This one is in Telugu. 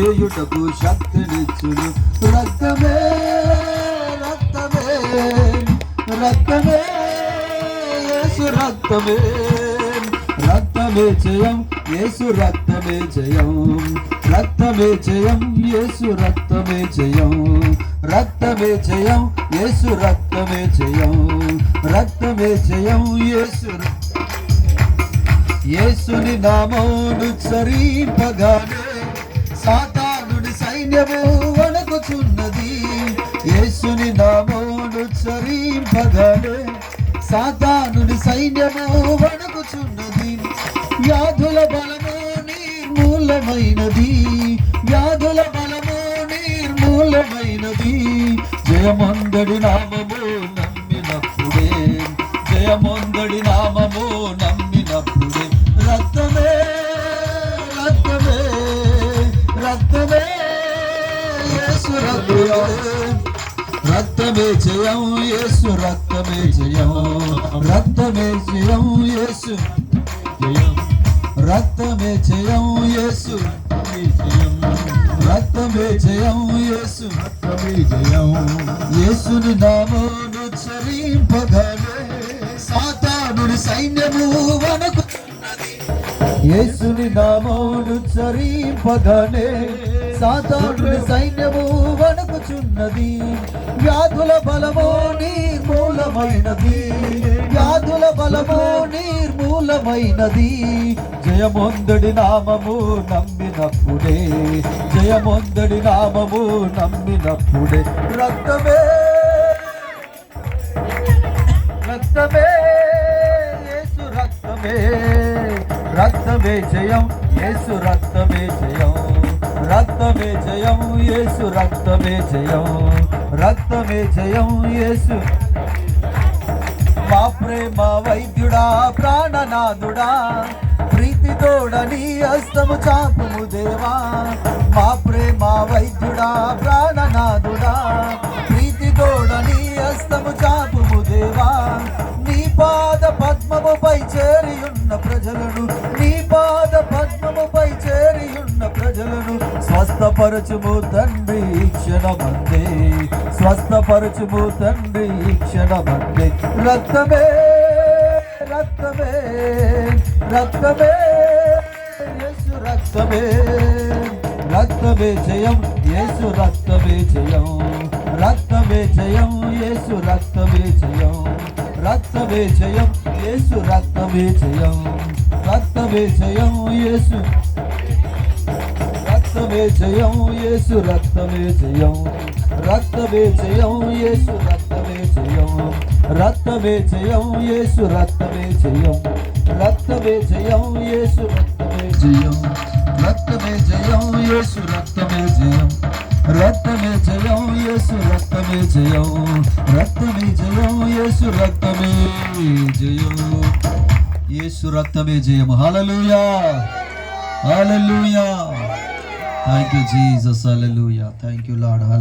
చేయుటకు శక్తినిచ్చును. రక్తమే రక్తమే రక్తమే యేసు రక్తమే రక్తమే జయం యేసు రక్తమే జయం. రక్తమే జయం యేసు రక్తమే జయం. రక్తమే జయం యేసు రక్తమే జయం. రక్తమే జయం యేసు యేసుని నామమును చరింపగానే సైన్యము వణకుచున్నది యేసుని నామమును చరింపగానే సాతానుని సైన్యము వణకుచున్నది వ్యాధుల బలము నిర్మూలమైనది. వ్యాధుల బలము నిర్మూలమైనది. జయమందడి నామము నమ్మినప్పుడే. జయమందడి నామము నమ్మినప్పుడే. రక్తమే రక్తమే రక్తమే. యేసు రక్తమే రక్తమే జయం యేసు రక్తమే జయం. రక్తమే జయం యేసు జయం రక్తమే జయం యేసు జయం రక్తమే జయం యేసు రక్తమే జయం యేసుని నామమును చరింపగలే సాతానుడి సైన్యము వనకు యేసుని నామమును చరింపగానే సాతానుని సైన్యము వణుకుచున్నది. వ్యాధుల బలము నిర్మూలమైనది. వ్యాధుల బలము నిర్మూలమైనది. జయమొందడి నామము నమ్మినప్పుడే జయమొందడి నామము నమ్మినప్పుడే. రక్తమే రక్తమే. రక్తమే జయం యేసు రక్తమే జయం. రక్తమే జయం యేసు రక్తమే జయం. రక్తమే జయం యేసు. మా ప్రేమ వైద్యుడా ప్రాణనాథుడా ప్రీతి తోడని అస్తము చాపుము దేవా. మా ప్రేమ వైద్యుడా ప్రజలను స్వస్థపరచుము తండ్రి క్షణమందే స్వస్థపరచుము తండ్రి క్షణమందే రక్తమే రక్తమే రక్తమే యేసు రక్తమే. రక్తమే జయం యేసు రక్తమే జయం. రక్తమే జయం యేసు రక్తమే జయం. రక్తమే జయం యేసు రక్తమే జయం. రక్తమే జయం యేసు రక్తమే జయం యేసు రక్తమే జయం. రక్తమే జయం యేసు రక్తమే జయం. రక్తమే జయం యేసు రక్తమే జయం. రక్తమే జయం యేసు రక్తమే జయం. రక్తమే జయం యేసు రక్తమే జయం. రక్తమే జయం యేసు రక్తమే జయం. రక్తమే జయం యేసు రక్తమే జయం. యేసు రక్తమే జయం. హల్లెలూయా. హల్లెలూయా. Thank you, Jesus. Hallelujah. Thank you, Lord.